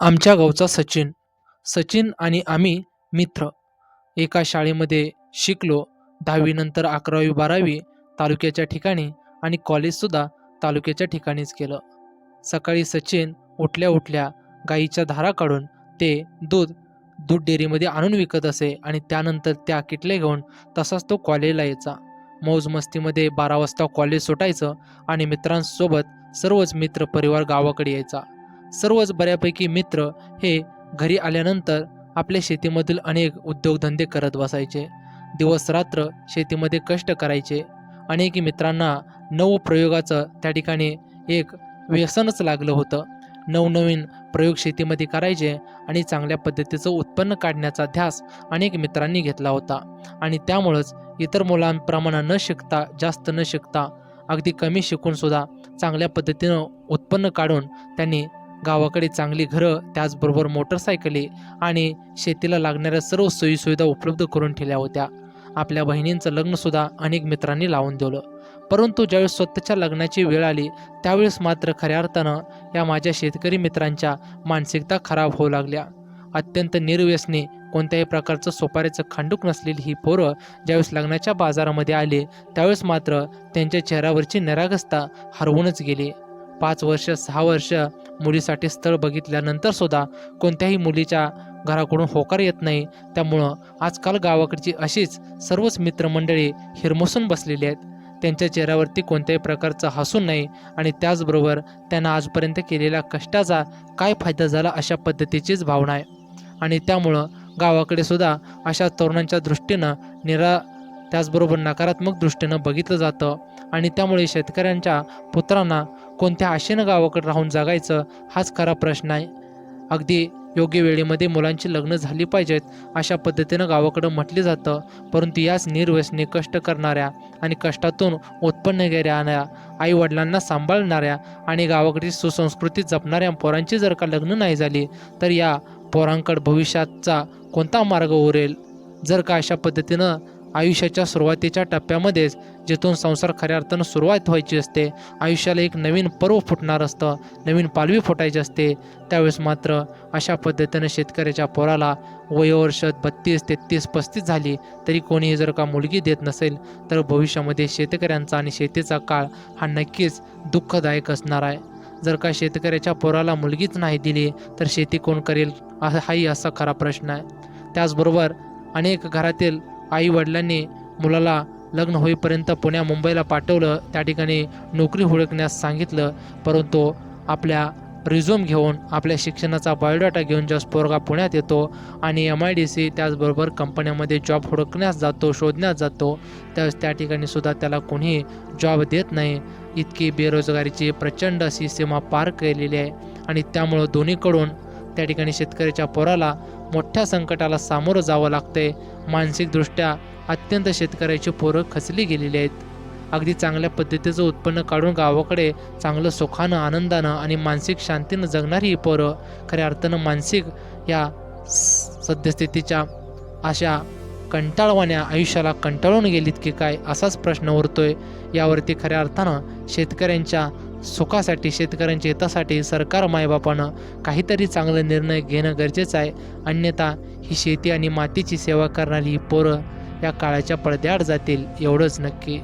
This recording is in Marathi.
आमच्या गावचा सचिन. सचिन आणि आम्ही मित्र. एका शाळेमध्ये शिकलो. दहावीनंतर अकरावी बारावी तालुक्याच्या ठिकाणी आणि कॉलेजसुद्धा तालुक्याच्या ठिकाणीच केलं. सकाळी सचिन उठल्या उठल्या गाईच्या धारा काढून ते दूध दूध डेअरीमध्ये आणून विकत असे आणि त्यानंतर त्या किटले घेऊन तसाच तो कॉलेजला यायचा. मौज मस्तीमध्ये बारा वाजता कॉलेज सुटायचं आणि मित्रांसोबत सर्वच मित्र परिवार गावाकडे यायचा. सर्वच बऱ्यापैकी मित्र हे घरी आल्यानंतर आपल्या शेतीमधील अनेक उद्योगधंदे करत बसायचे. दिवस रात्र शेतीमध्ये कष्ट करायचे. अनेक मित्रांना नवप्रयोगाचं त्या ठिकाणी एक व्यसनच लागलं होतं. नवनवीन प्रयोग शेतीमध्ये करायचे आणि चांगल्या पद्धतीचं उत्पन्न काढण्याचा ध्यास अनेक मित्रांनी घेतला होता. आणि त्यामुळंच इतर मुलांप्रमाणे न शिकता जास्त न शिकता अगदी कमी शिकूनसुद्धा चांगल्या पद्धतीनं उत्पन्न काढून त्यांनी गावाकडे चांगली घरं त्याचबरोबर मोटरसायकली आणि शेतीला लागणाऱ्या सर्व सोयीसुविधा उपलब्ध करून ठेवल्या होत्या. आपल्या बहिणींचं लग्नसुद्धा अनेक मित्रांनी लावून दिलं. परंतु ज्यावेळेस स्वतःच्या लग्नाची वेळ आली त्यावेळेस मात्र खऱ्या अर्थानं या माझ्या शेतकरी मित्रांच्या मानसिकता खराब होऊ लागल्या. अत्यंत निर्व्यसनी कोणत्याही प्रकारचं सोपाऱ्याचं खांडूक नसलेली ही पोरं ज्यावेळेस लग्नाच्या बाजारामध्ये आली त्यावेळेस मात्र त्यांच्या चेहऱ्यावरची निरागसता हरवूनच गेली. पाच वर्ष सहा वर्ष मुलीसाठी स्थळ बघितल्यानंतर सुद्धा कोणत्याही मुलीच्या घराकडून होकार येत नाही. त्यामुळं आजकाल गावाकडची अशीच सर्वच मित्रमंडळी हिरमसून बसलेली आहेत. त्यांच्या चेहऱ्यावरती कोणत्याही प्रकारचं हसून नाही आणि त्याचबरोबर त्यांना आजपर्यंत केलेल्या कष्टाचा काय फायदा झाला अशा पद्धतीचीच भावना आहे. आणि त्यामुळं गावाकडे सुद्धा अशा तरुणांच्या दृष्टीनं निरा त्याचबरोबर नकारात्मक दृष्टीनं बघितलं जातं. आणि त्यामुळे शेतकऱ्यांच्या पुत्रांना कोणत्या आशेनं गावाकडे राहून जगायचं हाच खरा प्रश्न आहे. अगदी योग्य वेळेमध्ये मुलांची लग्न झाली पाहिजेत अशा पद्धतीनं गावाकडं म्हटले जातं. परंतु याच निर्व्यसने कष्ट करणाऱ्या आणि कष्टातून उत्पन्न घेणाऱ्या आईवडिलांना सांभाळणाऱ्या आणि गावाकडची सुसंस्कृती जपणाऱ्या पोरांची जर का लग्न नाही झाली तर या पोरांकडे भविष्याचा कोणता मार्ग उरेल? जर का अशा पद्धतीनं आयुष्याच्या सुरुवातीच्या टप्प्यामध्येच जिथून संसार खऱ्या अर्थानं सुरुवात व्हायची असते आयुष्याला एक नवीन पर्व फुटणार असतं नवीन पालवी फुटायची असते. त्यावेळेस मात्र अशा पद्धतीनं शेतकऱ्याच्या पोराला वयोवर्ष बत्तीस तेहतीस पस्तीस झाली तरी कोणीही जर का मुलगी देत नसेल तर भविष्यामध्ये शेतकऱ्यांचा आणि शेतीचा काळ हा नक्कीच दुःखदायक असणार आहे. जर का शेतकऱ्याच्या पोराला मुलगीच नाही दिली तर शेती कोण करेल हाही असा खरा प्रश्न आहे. त्याचबरोबर अनेक घरातील आई वडिलांनी मुलाला लग्न होईपर्यंत पुण्या मुंबईला पाठवलं त्या ठिकाणी नोकरी हुडकण्यास सांगितलं परंतु आपल्या रिझ्यूम घेऊन आपल्या शिक्षणाचा बायोडाटा घेऊन जेव्हा पोरगा पुण्यात येतो आणि एम आय डी सी त्याचबरोबर कंपन्यामध्ये जॉब हुडकण्यास जातो शोधण्यास जातो त्यावेळेस त्या ठिकाणी सुद्धा त्याला कोणी जॉब देत नाही. इतकी बेरोजगारीची प्रचंड अशी सीमा पार केलेली आहे आणि त्यामुळं दोन्हीकडून त्या ठिकाणी शेतकऱ्याच्या पोराला मोठ्या संकटाला सामोरं जावं लागतंय. मानसिकदृष्ट्या अत्यंत शेतकऱ्याची पोरं खचली गेलेली आहेत. अगदी चांगल्या पद्धतीचं उत्पन्न काढून गावाकडे चांगलं सुखानं आनंदानं आणि मानसिक शांतीनं जगणारी ही पोरं खऱ्या अर्थानं मानसिक या स- सद्यस्थितीच्या अशा कंटाळवाण्या आयुष्याला कंटाळून गेलीत की काय असाच प्रश्न उरतोय. यावरती खऱ्या अर्थानं शेतकऱ्यांच्या सुखासाठी शेतकऱ्यांच्या हितासाठी सरकार मायबापानं काहीतरी चांगला निर्णय घेणं गरजेचं आहे. अन्यथा ही शेती आणि मातीची सेवा करणारी ही पोरं या काळाच्या पडद्याआड जातील एवढंच नक्की.